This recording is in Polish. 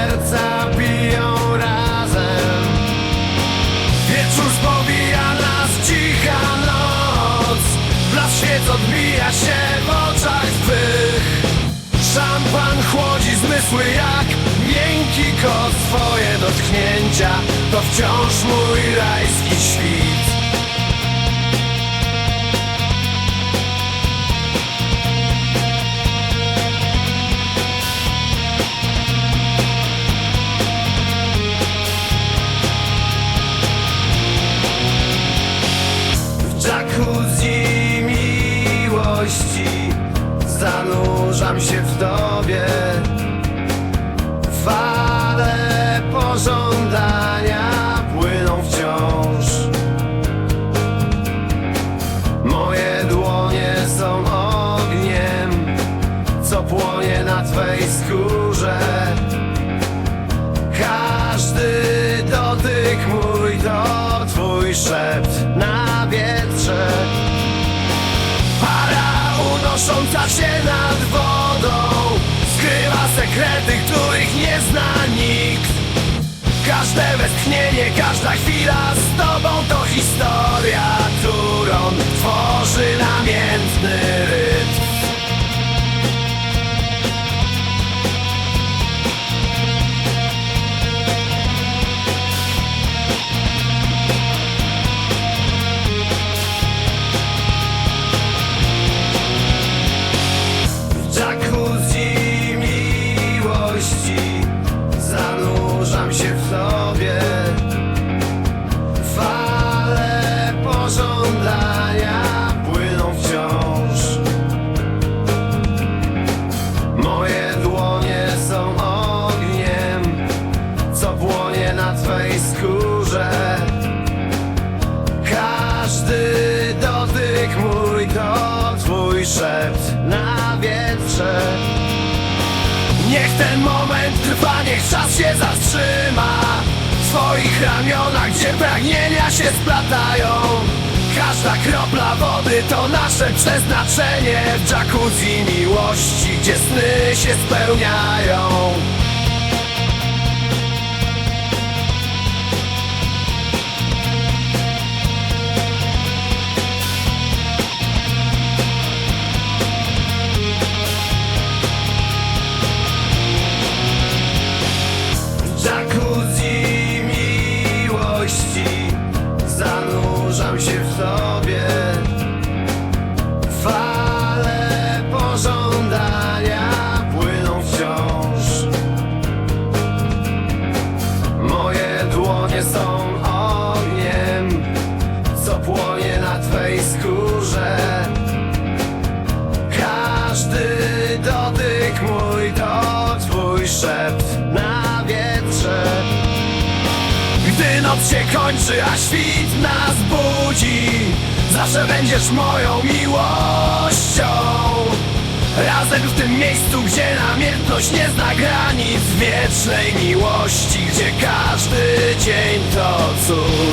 serca biją razem. Wieczór spowija nas cicha noc. Blask świec odbija się w oczach twych Szampan chłodzi zmysły jak miękki kot. Twoje dotknięcia to wciąż mój rajski świt jacuzzi miłości. Zanurzam się w tobie. Fale pożądania płyną wciąż. Moje dłonie są ogniem Co płonie na twej skórze. Każdy dotyk mój to twój szept unosząca się nad wodą. Skrywa sekrety, których nie zna nikt. Każde westchnienie, każda chwila z tobą to historia Którą tworzy szept na wietrze. Niech ten moment trwa, niech czas się zatrzyma. W twoich ramionach, gdzie pragnienia się splatają. Każda kropla wody to nasze przeznaczenie. W jacuzzi miłości, gdzie sny się spełniają szept na wietrze. Gdy noc się kończy, a świt nas budzi Zawsze będziesz moją miłością. Razem w tym miejscu, gdzie namiętność nie zna granic Wiecznej miłości, gdzie każdy dzień to cud